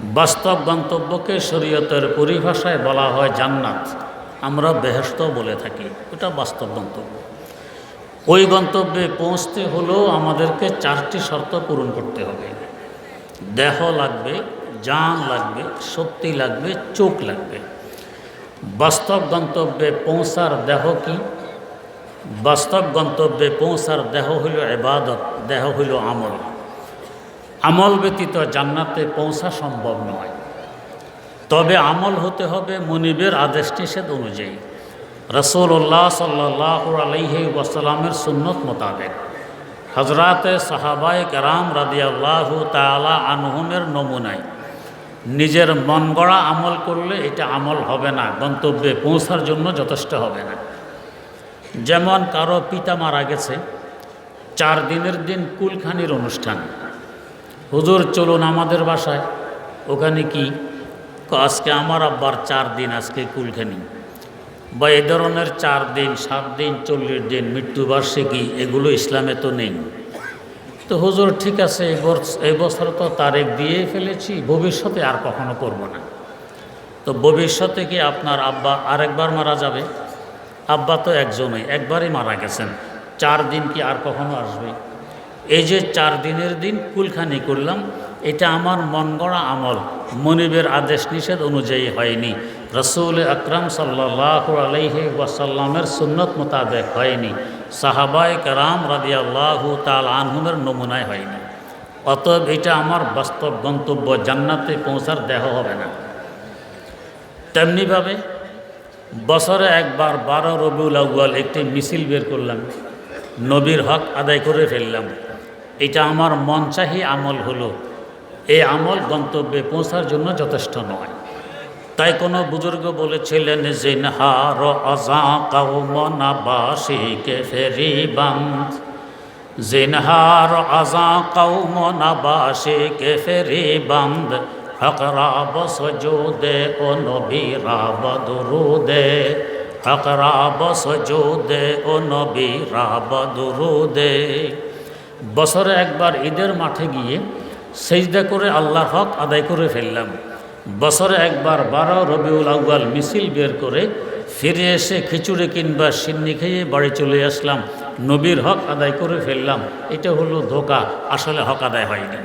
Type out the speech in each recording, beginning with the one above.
বাস্তব গন্তব্যকে শরীয়তের পরিভাষায় বলা হয় জান্নাত। আমরা বেহেস্ত বলে থাকি ওটা বাস্তব গন্তব্য। ওই গন্তব্যে পৌঁছতে হলেও আমাদেরকে চারটি শর্ত পূরণ করতে হবে। দেহ লাগবে, জান লাগবে, শক্তি লাগবে, চোখ লাগবে। বাস্তব গন্তব্যে পৌঁছার দেহ কি? বাস্তব গন্তব্যে পৌঁছার দেহ হইল এবাদত দেহ হইল আমল। আমল ব্যতীত জান্নাতে পৌঁছা সম্ভব নয়। তবে আমল হতে হবে মনিবের আদেশ নিষেধ অনুযায়ী। রসুল্লাহ সাল্লাহ আলহি ওয়াসালামের সুন্নত মোতাবেক। হজরাতে সাহাবাই কেরাম রাদিয়াল্লাহু তালা আনহুমের নমুনায় নিজের মন গড়া আমল করলে এটা আমল হবে না, গন্তব্যে পৌঁছার জন্য যথেষ্ট হবে না। যেমন কারও পিতা মারা গেছে, চার দিনের দিন কুলখানির অনুষ্ঠান হুজুর, চলুন আমাদের বাসায়। ওখানে কি? আজকে আমার আব্বার চার দিন, আজকে কুলখানি। বা এ ধরনের চার দিন, সাত দিন, চল্লিশ দিন মৃত্যুবার্ষিকী এগুলো ইসলামে তো নেই। তো হুজুর, ঠিক আছে এই বছর তো তারিখ দিয়ে ফেলেছি, ভবিষ্যতে আর কখনো করব না। তো ভবিষ্যতে কি আপনার আব্বা আরেকবার মারা যাবে? আব্বা তো একজনই, একবারই মারা গেছেন। চার দিন কি আর কখনো আসবে? এই যে চার দিনের দিন কুলখানি করলাম, এটা আমার মন গড়া আমল। মনিবের আদেশ নিষেধ অনুযায়ী হয়নি। রসুল আকরাম সাল্লাহ আলহি ওয়াসাল্লামের সুন্নত মোতাবেক হয়নি। সাহাবাই কারাম রাদিয়াল্লাহু তাল আনহুমের নমুনায় হয়নি। অতএব এটা আমার বাস্তব গন্তব্য, জান্নাতে পৌঁছার দেহ হবে না। তেমনিভাবে বছরে একবার বারো রবিউল আউ্য়াল একটি মিছিল বের করলাম। নবীর হক আদায় করে ফেললাম। এটা আমার মন চাহি আমল হলো। এই আমল গন্তব্যে পৌঁছার জন্য যথেষ্ট নয়। তাই কোনো বুজুর্গ বলেছিলেন যে হার অজা কাউমনা বাসিকে ফেরি বান্ধ জিনহার আজা কৌমনা বাসিকে ফেরি বান্ধ হকরা বস দে ও নবীরা বদরুদে। হকরা বস দে ও নবীরা বদরুদে। বছরে একবার ঈদের মাঠে গিয়ে সেজদা করে আল্লাহর হক আদায় করে ফেললাম। বছরে একবার বারো রবিউল আউ্য়াল মিছিল বের করে ফিরে এসে খিচুড়ি কিংবা সিন্নি খেয়ে বাড়ি চলে আসলাম। নবীর হক আদায় করে ফেললাম। এটা হলো ধোকা, আসলে হক আদায় হয়নি।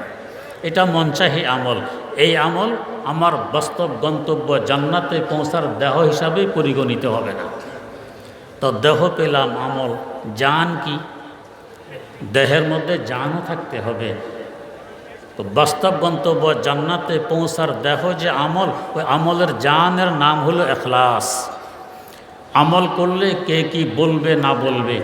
এটা মনচাহি আমল। এই আমল আমার বাস্তব গন্তব্য জান্নাতে পৌঁছার দেহ হিসাবে পরিগণিত হবে না। তো দেহ পেলাম আমল। জান কি? দেহের মধ্যে জানও থাকতে হবে। তো বাস্তব গন্তব্য জান্নাতে পৌঁছার দেহ যে আমল, ওই আমলের জানের নাম হলো এখলাস। আমল করলে কে কি বলবে না বলবে,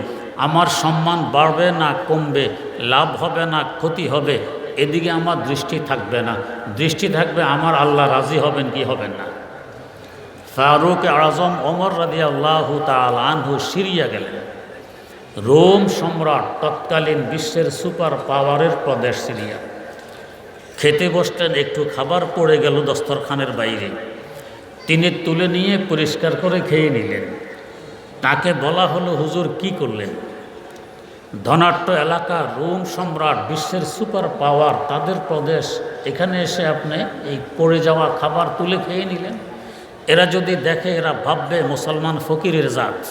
আমার সম্মান বাড়বে না কমবে, লাভ হবে না ক্ষতি হবে, এদিকে আমার দৃষ্টি থাকবে না। দৃষ্টি থাকবে আমার আল্লাহ রাজি হবেন কি হবেন না। ফারুক আজম ওমর রাজি আল্লাহ তাল আনহু সিরিয়া গেলেন। রোম সম্রাট তৎকালীন বিশ্বের সুপার পাওয়ারের প্রদেশ সিরিয়া। খেতে বসতেন, একটু খাবার পড়ে গেল দস্তরখানের বাইরে। তিনি তুলে নিয়ে পরিষ্কার করে খেয়ে নিলেন। তাকে বলা হলো, হুজুর, কি করলেন? ধনাট্য এলাকা রোম সম্রাট বিশ্বের সুপার পাওয়ার, তাদের প্রদেশ। এখানে এসে আপনি এই পড়ে যাওয়া খাবার তুলে খেয়ে নিলেন। এরা যদি দেখে, এরা ভাববে মুসলমান ফকিরের জাত।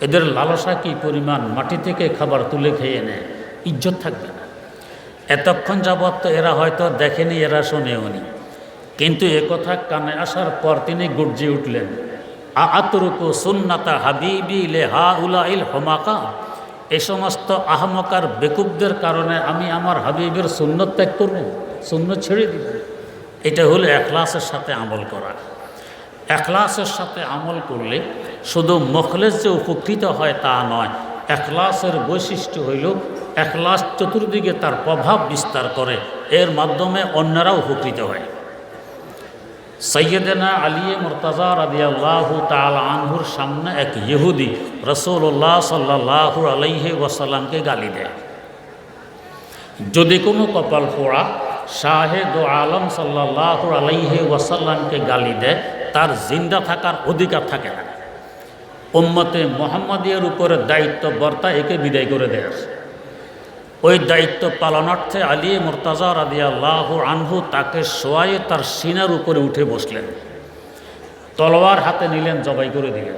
এদের লালসা কি পরিমাণ? মাটি থেকে খাবার তুলে খেয়ে নেয়। ইজ্জত থাকবে না। এতক্ষণ যাবৎ তো এরা হয়তো দেখেনি, এরা শোনেওনি। কিন্তু একথা কানে আসার পর তিনি গর্জে উঠলেন আতরুকু সুন্নাতা হাবিবি লে হা উলা ইল হমাকা? এই সমস্ত আহমকার বেকুবদের কারণে আমি আমার হাবিবের সুন্নত ত্যাগ করব, সুন্নত ছেড়ে দিব। এটা হলো এখলাসের সাথে আমল করা। এখলাসের সাথে আমল করলে শুধু মখলেস যে উপকৃত হয় তা নয়, এখলাসের বৈশিষ্ট্য হইল, এখলাস চতুর্দিকে তার প্রভাব বিস্তার করে, এর মাধ্যমে অন্যরা উপকৃত হয়। সৈয়দেনা আলিয়ে মুরতাজা রাদিয়াল্লাহু তাল আনহুর সামনে এক ইহুদি রসুল্লাহ সাল্লাহু আলাইহি ওয়াসাল্লামকে গালি দেয়। যদি কোনো কপাল পোড়া শাহেদ আলম সাল্লাহু আলাইহি ওয়াসাল্লামকে গালি দেয়, তার জিন্দা থাকার অধিকার থাকে না। উম্মতে মোহাম্মদিয়ার উপরে দায়িত্ব বর্তা একে বিদায় করে দেয়। ওই দায়িত্ব পালনার্থে আলী মোরতাজা রাদি আল্লাহ আনহু তাকে শোয়াইয়ে তার সিনার উপরে উঠে বসলেন। তলোয়ার হাতে নিলেন, জবাই করে দিলেন।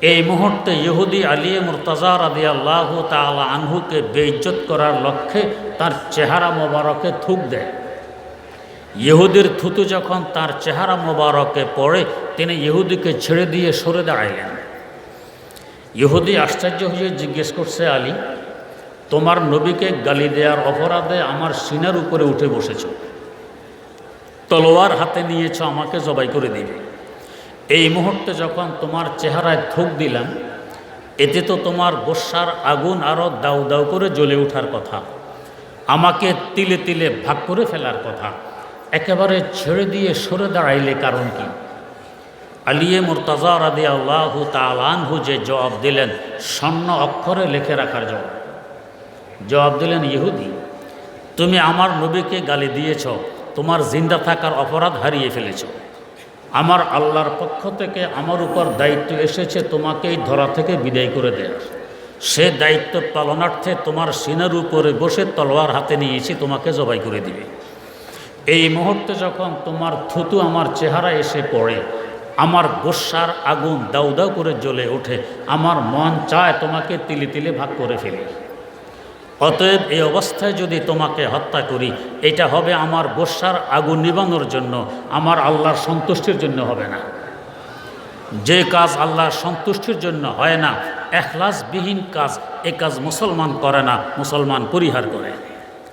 এই মুহূর্তে ইহুদি আলী মুরতাজা রাদি আল্লাহ তালা আনহুকে বেইজ্জত করার লক্ষ্যে তার চেহারা মোবারকে থুক দেয়। ইহুদির থুতু যখন তার চেহারা মোবারকে পড়ে, তিনি ইহুদিকে ছেড়ে দিয়ে সরে দাঁড়াইলেন। ইহুদি আশ্চর্য হয়ে জিজ্ঞেস করছে, আলী, তোমার নবীকে গালি দেওয়ার অপরাধে আমার সিনার উপরে উঠে বসেছ। তলোয়ার হাতে নিয়েছ, আমাকে জবাই করে দিবে। এই মুহূর্তে যখন তোমার চেহারায় থুক দিলাম, এতে তো তোমার গোসার আগুন আরও দাউ দাউ করে জ্বলে ওঠার কথা। আমাকে তিলে তিলে ভাগ করে ফেলার কথা। একেবারে ছেড়ে দিয়ে সরে দাঁড়াইলে কারণ কি? আলিয়ে মোরতাজা রাদি আল্লাহ তালানহু যে জবাব দিলেন স্বর্ণ অক্ষরে লেখে রাখার জবাব। জবাব দিলেন, ইহুদি, তুমি আমার নবীকে গালি দিয়েছ, তোমার জিন্দা থাকার অপরাধ হারিয়ে ফেলেছ। আমার আল্লাহর পক্ষ থেকে আমার উপর দায়িত্ব এসেছে তোমাকে এই ধরা থেকে বিদায় করে দেয়ার। সে দায়িত্ব পালনার্থে তোমার সিনার উপরে বসে তলোয়ার হাতে নিয়েছি, তোমাকে জবাই করে দিবে। এই মুহূর্তে যখন তোমার থুতু আমার চেহারা এসে পড়ে, আমার গোসার আগুন দাউ দাউ করে জ্বলে ওঠে, আমার মন চায় তোমাকে তিলে তিলে ভাগ করে ফেলি। অতএব এই অবস্থায় যদি তোমাকে হত্যা করি, এটা হবে আমার গোসার আগুন নিবানোর জন্য, আমার আল্লাহর সন্তুষ্টির জন্য হবে না। যে কাজ আল্লাহর সন্তুষ্টির জন্য হয় না, এখলাসবিহীন কাজ, এ কাজ মুসলমান করে না, মুসলমান পরিহার করে।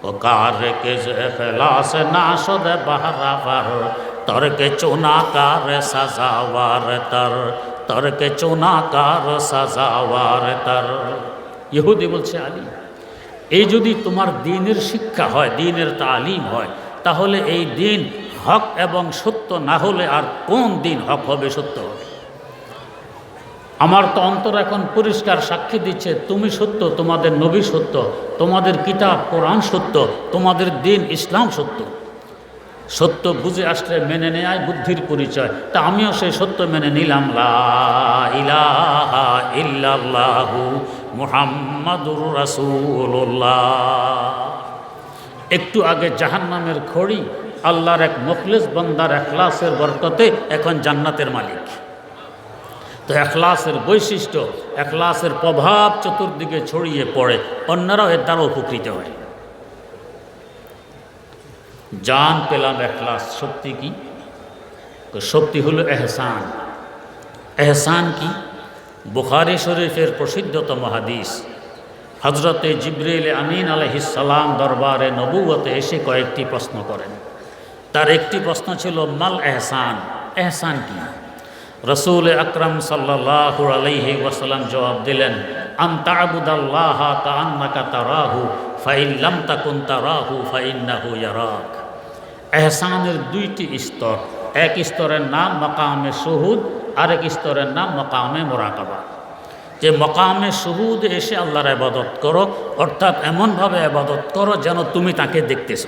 ও কার কে যে এখলাস না সদে পার তরকে চোনা কার সাজাওয়ার তর, তরকে চোনা কার সাজাওয়ার তর। ইহুদি বলছে, আলী, এই যদি তোমার দিনের শিক্ষা হয়, দিনের তালিম হয়, তাহলে এই দিন হক এবং সত্য না হলে আর কোন দিন হক হবে সত্য হবে? আমার তো অন্তর এখন পরিষ্কার সাক্ষী দিচ্ছে, তুমি সত্য, তোমাদের নবী সত্য, তোমাদের কিতাব, কোরআন সত্য, তোমাদের দিন ইসলাম সত্য। সত্য বুঝে আসলে মেনে নেয় বুদ্ধির পরিচয়। তা আমিও সেই সত্য মেনে নিলাম। মুহাম্মাদুর রাসূলুল্লাহ। একটু আগে জাহান্নামের খড়ি আল্লাহর এক মুখলেস বান্দার এখলাসের বরকতে এখন জান্নাতের মালিক। তো এখলাসের বৈশিষ্ট্য, এখলাসের প্রভাব চতুর্দিকে ছড়িয়ে পড়ে, অন্যরাও এর দ্বারা উপকৃত হয়। জান পেলাম এখলাস, শক্তি কি? শক্তি হলো এহসান। এহসান কি? বুখারি শরীফের প্রসিদ্ধতম হাদিস। হজরতে জিব্রিল আমিন আলহিসাল্লাম দরবারে নবুয়তে এসে কয়েকটি প্রশ্ন করেন। তার একটি প্রশ্ন ছিল, মাল এহসান? এহসান কি? রসুল আকরম সাল্লাহ আলহি ওয়াসাল্লাম জবাব দিলেন তারাহু ফাইল্লাম এহসানের দুইটি স্তর, এক স্তরের নাম মকামে শহুদ, আরেক স্তরের নাম মকামে মোরাকাবা। যে মকামে শহুদ এসে আল্লাহর আবাদত করো, অর্থাৎ এমনভাবে আবাদত করো যেন তুমি তাকে দেখতেছ।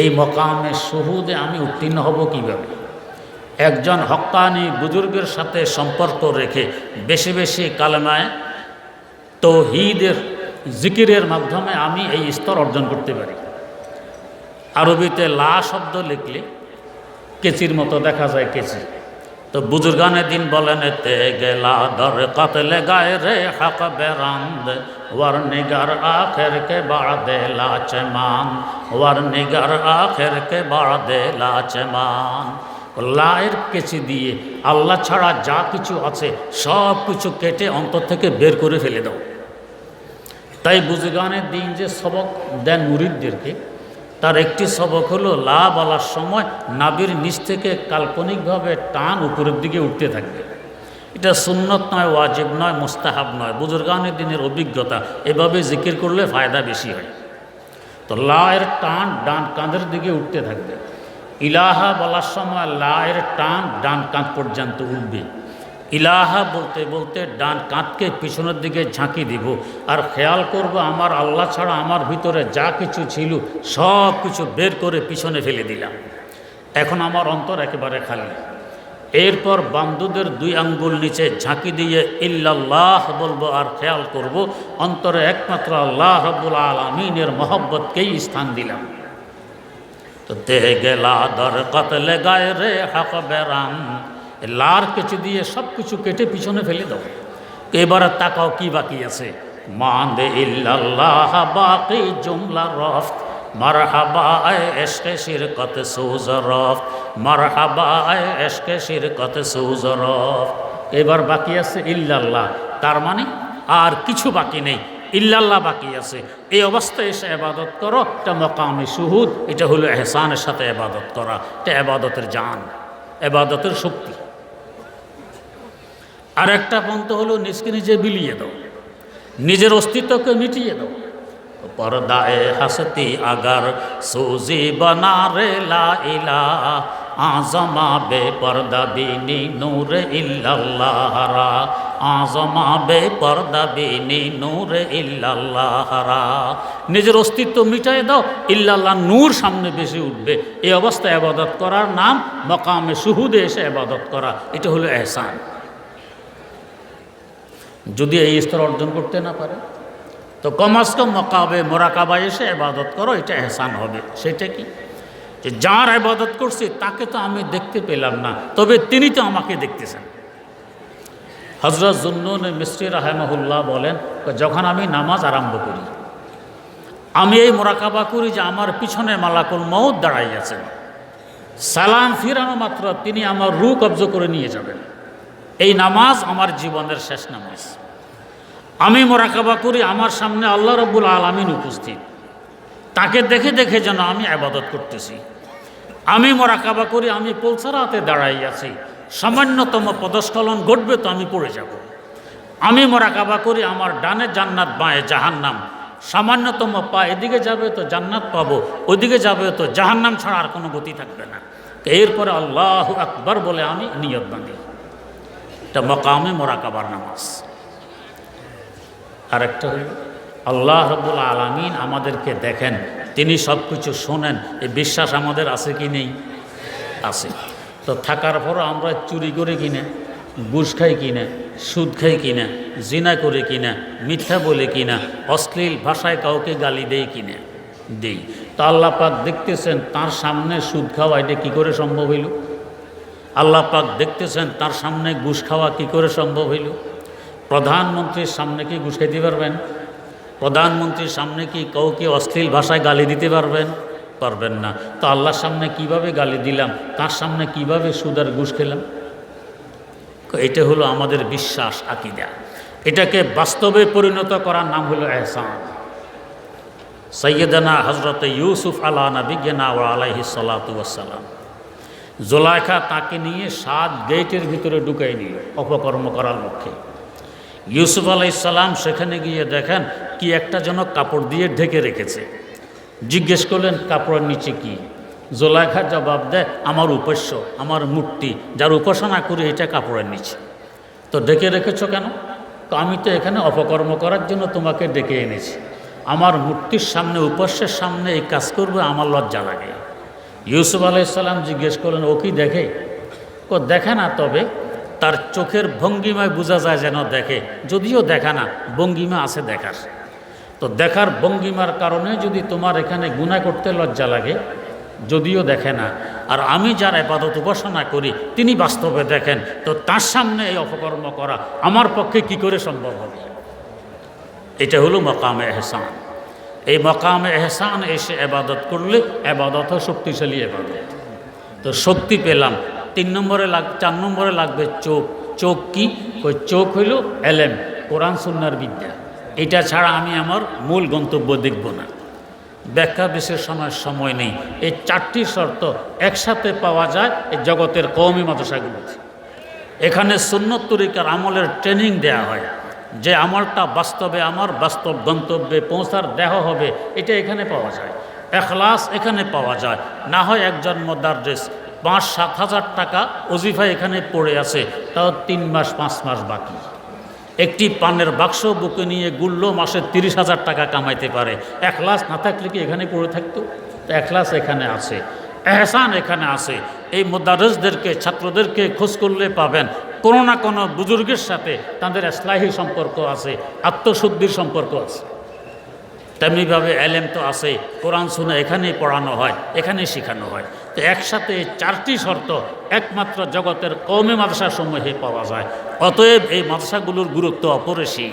এই মকামে শহুদে আমি উত্তীর্ণ হব কীভাবে? একজন হক্কানি বুজুর্গের সাথে সম্পর্ক রেখে বেশি বেশি কালেমায় তৌহিদের, জিকিরের মাধ্যমে আমি এই স্তর অর্জন করতে পারি। আরবিতে লা শব্দ লিখলে কেচির মতো দেখা যায় কেচি। তো বুজুর্গানে দিন বলেন, এতে গেলা দর কতলে গায়ে রে হক বেরান্দ, ওয়ার নিগার আখের কে বাড় দে লাচমান, ওয়ার নিগার আখের কে বাড় দে লাচমান। লায়ের কেচি দিয়ে আল্লাহ ছাড়া যা কিছু আছে সব কিছু কেটে অন্তর থেকে বের করে ফেলে দাও। তাই বুজুর্গানের দিন যে সবক দেন মুরিদদেরকে, তার একটি সবক হলো লা বলার সময় নাবির নিচ থেকে কাল্পনিকভাবে টান উপরের দিকে উঠতে থাকবে। এটা সুন্নত নয়, ওয়াজিব নয়, মোস্তাহাব নয়। বুজুর্গানের দিনের অভিজ্ঞতা, এভাবে জিকির করলে ফায়দা বেশি হয়। তো লা এর টান ডান কাঁধের দিকে উঠতে থাকবে। ইলাহা বলার সময় লায়ের টান ডান কাঁধ পর্যন্ত উঠবে। ইলাহা বলতে বলতে ডান কাঁধকে পিছনের দিকে ঝাঁকি দিব। আর খেয়াল করব আমার আল্লাহ ছাড়া আমার ভিতরে যা কিছু ছিল, সব কিছু বের করে পিছনে ফেলে দিলাম। এখন আমার অন্তর একেবারে খালি। এরপর বান্ধুদের দুই আঙ্গুল নিচে ঝাঁকি দিয়ে ইল্লাল্লাহ বলব আর খেয়াল করব, অন্তরে একমাত্র আল্লাহ রব্বুল আলমিনের মহব্বতকেই স্থান দিলাম। তো গেলা দর কতলে গায়ে রে হাক বেরাম। লার কেচে দিয়ে সব কিছু কেটে পিছনে ফেলে দাও। এবার তাকাও কি বাকি আছে। মান্দে ইল্লাল্লাহ বাকি জুমলা রফত। মারহাবা এসকে শিরকত সুজরফ মারহাবা এসকে শিরকত সুজরফ এবার বাকি আছে ইল্লাল্লাহ। তার মানে আর কিছু বাকি নেই। ইল্লাল্লাহ বাকি আছে। এই অবস্থায় এসে আবাদত করো এটা মকামে সুহুদ এটা হলো এহসানের সাথে আবাদত করা, এটা আবাদতের জান আবাদতের শক্তি। আর একটা পন্থ হলো নিজকে নিজে বিলিয়ে দাও, নিজের অস্তিত্বকে মিটিয়ে দাও। পর্দায় হাসতি আগার, সুজি বনা রে লা ইলা আজমা বে পর্দা বিনি নূর ইল্লাল্লাহরা আজমা বে পর্দা বিনি নূর ইল্লাল্লাহরা। নিজের অস্তিত্ব মিটাই দাও, ইল্লাল্লাহ নূর সামনে বেশি উঠবে। এই অবস্থায় আবাদত করার নাম মকামে সুহুদে এসে আবাদত করা, এটা হলো এহসান। যদি এই স্তর অর্জন করতে না পারে, তো কমাস কম মকাবে মোরাকাবায় এসে আবাদত করো, এটা এহসান হবে। সেটা কি? যে যার আবাদত করছি, তাকে তো আমি দেখতে পেলাম না, তবে তিনি তো আমাকে দেখতেছেন। হজরত জুন্নুন মিস্ত্রি রাহেমহুল্লাহ বলেন, যখন আমি নামাজ আরম্ভ করি, আমি এই মোরাকাবা করি যে আমার পিছনে মালাকুল মৌত দাঁড়াই আছেন সালাম ফিরানো মাত্র তিনি আমার রু কব্জ করে নিয়ে যাবেন। এই নামাজ আমার জীবনের শেষ নামাজ। আমি মোরাকাবা করি, আমার সামনে আল্লাহ রব্বুল আলমিন উপস্থিত। তাকে দেখে দেখে যেন আমি আবাদত করতেছি। আমি মোরাকাবা করি, আমি পলসারাতে দাঁড়াই আছি সামান্যতম পদস্খলন ঘটবে তো আমি পড়ে যাব। আমি মোরাকাবা করি, আমার ডানে জান্নাত, বাঁয়ে জাহান্নাম। সামান্যতম পা এদিকে যাবে তো জান্নাত পাবো, ওদিকে যাবে তো জাহান্নাম ছাড়া আর কোনো গতি থাকবে না। এরপরে আল্লাহ আকবর বলে আমি নিয়ত বাঁধি। এটা মকামে মোরাকাবার নামাজ। আরেকটা হইল, আল্লাহ রব্বুল আলমিন আমাদেরকে দেখেন, তিনি সব কিছু শোনেন। এই বিশ্বাস আমাদের আছে কি নেই? আছে। তো থাকার পরও আমরা চুরি করে কিনে, ঘুষ খাই কিনা, সুদ খাই কিনা, জিনা করে কিনা, মিথ্যা বলে কিনা, অশ্লীল ভাষায় কাউকে গালি দেই কিনা, দেই। তো আল্লাহ পাক দেখতেছেন তার সামনে সুদ খাওয়া এটা কী করে সম্ভব হইল? আল্লাহ পাক দেখতেছেন তার সামনে ঘুষ খাওয়া কী করে সম্ভব হইল? প্রধানমন্ত্রীর সামনে কি খাইতে পারবেন? প্রধানমন্ত্রীর সামনে কি কাউকে অশ্লীল ভাষায় গালি দিতে পারবেন? পারবেন না। তো আল্লাহর সামনে কীভাবে গালি দিলাম? তার সামনে কীভাবে সুদার ঘুষ খেলাম? এটা হলো আমাদের বিশ্বাস, আকিদা। এটাকে বাস্তবে পরিণত করার নাম হলো এহসান। সৈয়দানা হজরত ইউসুফ আল্লাহ নবিজ্ঞানা ও আলাইহি সালাতাম জোলাইখা তাকে নিয়ে সাত গেটের ভিতরে ঢুকাই নিল অপকর্ম করার লক্ষ্যে। ইউসুফ আলাইসাল্লাম সেখানে গিয়ে দেখেন কি একটা যেন কাপড় দিয়ে ঢেকে রেখেছে। জিজ্ঞেস করলেন, কাপড়ের নিচে কি? জোলাইখা জবাব দেয়, আমার উপাস্য, আমার মূর্তি, যার উপাসনা করি এটা কাপড়ের নিচে। তো ডেকে রেখেছ কেন? তো আমি তো এখানে অপকর্ম করার জন্য তোমাকে ডেকে এনেছি। আমার মূর্তির সামনে, উপাস্যের সামনে এই কাজ করবে, আমার লজ্জা লাগে। ইউসুফ আলাইসাল্লাম জিজ্ঞেস করলেন, ও কি দেখে? ও দেখে না, তবে তার চোখের ভঙ্গিমায় বোঝা যায় যেন দেখে। যদিও দেখা না, ভঙ্গিমা আছে দেখার। তো দেখার ভঙ্গিমার কারণে যদি তোমার এখানে গুণা করতে লজ্জা লাগে, যদিও দেখে না। আর আমি যার এপাদত উপাসনা করি, তিনি বাস্তবে দেখেন। তো তার সামনে এই অপকর্ম করা আমার পক্ষে কি করে সম্ভব হবে? এটা হলো মকামে এহসান। এই মকামে এহসান এসে এবাদত করলে এবাদত শক্তিশালী এবাদত। তো শক্তি পেলাম। তিন নম্বরে লাগ, চার নম্বরে লাগবে চোখ। চোখ কি? চোখ হইল এলেম, কোরআন, সুন্নার বিদ্যা। এটা ছাড়া আমি আমার মূল গন্তব্য দেখব না। ব্যাখ্যা বিশ্লেষণের সময় নেই। এই চারটি শর্ত একসাথে পাওয়া যায় এই জগতের কৌমি মাদ্রাসাগুলোতে। এখানে সুন্নত তরিকার আমলের ট্রেনিং দেয়া হয়। যে আমলটা বাস্তবে আমার, বাস্তব গন্তব্যে পৌঁছার দেহ হবে, এটা এখানে পাওয়া যায়। এখলাস এখানে পাওয়া যায়। না হয় একজন মদারড্রেস পাঁচ সাত হাজার টাকা অজিফা এখানে পড়ে আছে। তাও তিন মাস, পাঁচ মাস বাকি। একটি পানের বাক্স বুকে নিয়ে গুল্লো মাসে তিরিশ হাজার টাকা কামাইতে পারে। এক লাস না থাকলে কি এখানে পড়ে থাকতো? তো এক লাস এখানে আছে। এহসান এখানে আছে। এই মোদারসদেরকে, ছাত্রদেরকে খোঁজ করলে পাবেন। কোনো না কোনো বুজুর্গের সাথে তাদের স্লাহী সম্পর্ক আছে, আত্মশুদ্ধির সম্পর্ক আছে। তেমনিভাবে এলেম তো আছে। কোরআন শুনে এখানেই পড়ানো হয়, এখানেই শেখানো হয়। তো একসাথে চারটি শর্ত একমাত্র জগতের কৌমে মাদ্রাসাসমূহে পাওয়া যায়। অতএব এই মাদ্রাসাগুলোর গুরুত্ব অপরিসীম।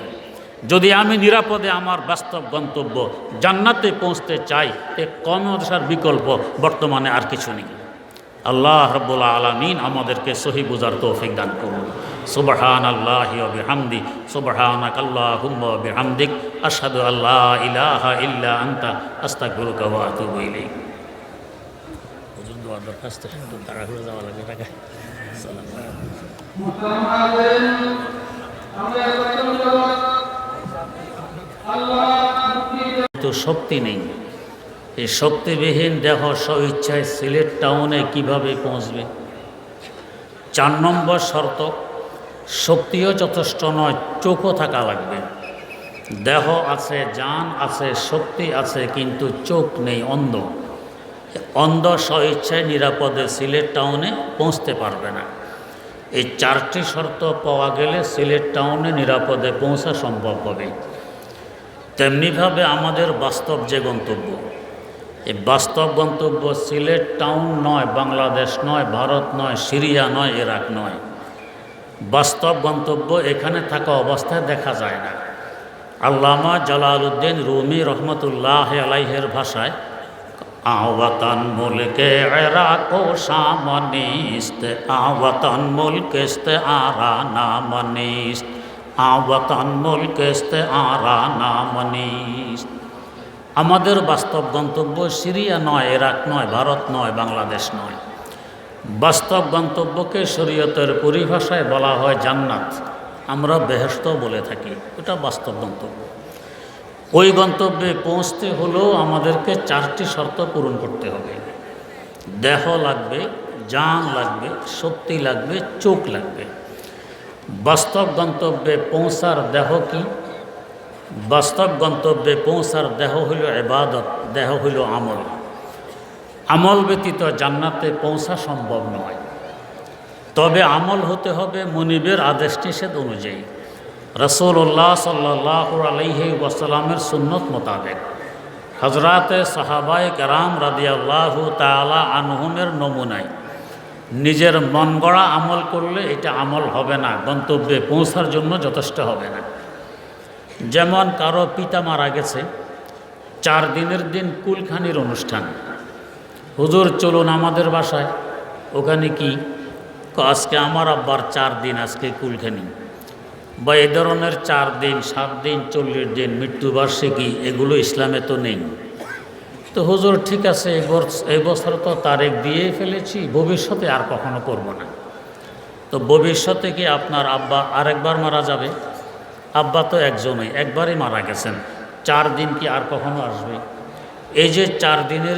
যদি আমি নিরাপদে আমার বাস্তব গন্তব্য জান্নাতে পৌঁছতে চাই এ কম মাদ্রাসার বিকল্প বর্তমানে আর কিছু নেই। আল্লাহ রব্বুল আলমিন আমাদেরকে সহি বুঝার তৌফিক দান করুন। সুবহান আল্লাহ বিহামদি সুবহান আল্লাহ বিহামদিক আসাদু আল্লাহ ইলাহা ইল্লা আন্তা, আস্তাগফিরুকা ওয়া আতুবু ইলাইক। হুজুর লাগে টাকা তো শক্তি নেই। এই শক্তিবিহীন দেহ স্বইচ্ছায় সিলেট টাউনে কীভাবে পৌঁছবে? চার নম্বর শর্ত শক্তিও যথেষ্ট নয়, চোখও থাকা লাগবে। দেহ আছে যান আছে, শক্তি আছে, কিন্তু চোখ নেই, অন্ধ। অন্ধ স্বইচ্ছায় নিরাপদে সিলেট টাউনে পৌঁছতে পারবে না। এই চারটি শর্ত পাওয়া গেলে সিলেট টাউনে নিরাপদে পৌঁছা সম্ভব হবে। তেমনিভাবে আমাদের বাস্তব যে গন্তব্য, এই বাস্তব গন্তব্য সিলেট টাউন নয়, বাংলাদেশ নয়, ভারত নয়, সিরিয়া নয়, ইরাক নয়। বাস্তব গন্তব্য এখানে থাকা অবস্থায় দেখা যায় না। আল্লামা জালালউদ্দিন রুমি রহমতুল্লাহ আলাইহের ভাষায়, আওয়াতান মুলকে এরাকো সামনিস্ত আওয়াতান মুলকিস্ত আরা নামনিস্ত, আওয়াতান মুলকিস্ত আরা নামনিস্ত। আমাদের বাস্তব গন্তব্য সিরিয়া নয়, ইরাক নয়, ভারত নয়, বাংলাদেশ নয়। বাস্তব গন্তব্যকে শরীয়তের পরিভাষায় বলা হয় জান্নাত। আমরা বেহস্ত বলে থাকি, এটা বাস্তব গন্তব্য। ওই গন্তব্যে পৌঁছতে হলেও আমাদেরকে চারটি শর্ত পূরণ করতে হবে। দেহ লাগবে, জান লাগবে, শক্তি লাগবে, চোখ লাগবে। বাস্তব গন্তব্যে পৌঁছার দেহ কি? বাস্তব গন্তব্যে পৌঁছার দেহ হইল এবাদত দেহ হইল আমল। আমল ব্যতীত জান্নাতে পৌঁছা সম্ভব নয়। তবে আমল হতে হবে মনিবের আদেশ নিষেধ অনুযায়ী। রসুল্লাহ সাল্লাহ আলহি ওয়াসালামের সুন্নত মোতাবেক হজরাতে সাহাবাই কেরাম রাদিয়াল্লাহ তালা আনহুমের নমুনায় নিজের মন গড়া আমল করলে এটা আমল হবে না, গন্তব্যে পৌঁছার জন্য যথেষ্ট হবে না। যেমন কারও পিতা মারা গেছে, চার দিনের দিন কুলখানির অনুষ্ঠান হুজুর, চলুন আমাদের বাসায়। ওখানে কি? আজকে আমার আব্বার চার দিন, আজকে কুলখানি। বা এ ধরনের চার দিন, সাত দিন, চল্লিশ দিন মৃত্যুবার্ষিকী এগুলো ইসলামে তো নেই। তো হুজুর, ঠিক আছে এই বছর তো তারিখ দিয়েই ফেলেছি, ভবিষ্যতে আর কখনো করব না। তো ভবিষ্যতে কি আপনার আব্বা আরেকবার মারা যাবে? আব্বা তো একজনই, একবারই মারা গেছেন। চার দিন কি আর কখনো আসবে? এই যে চার দিনের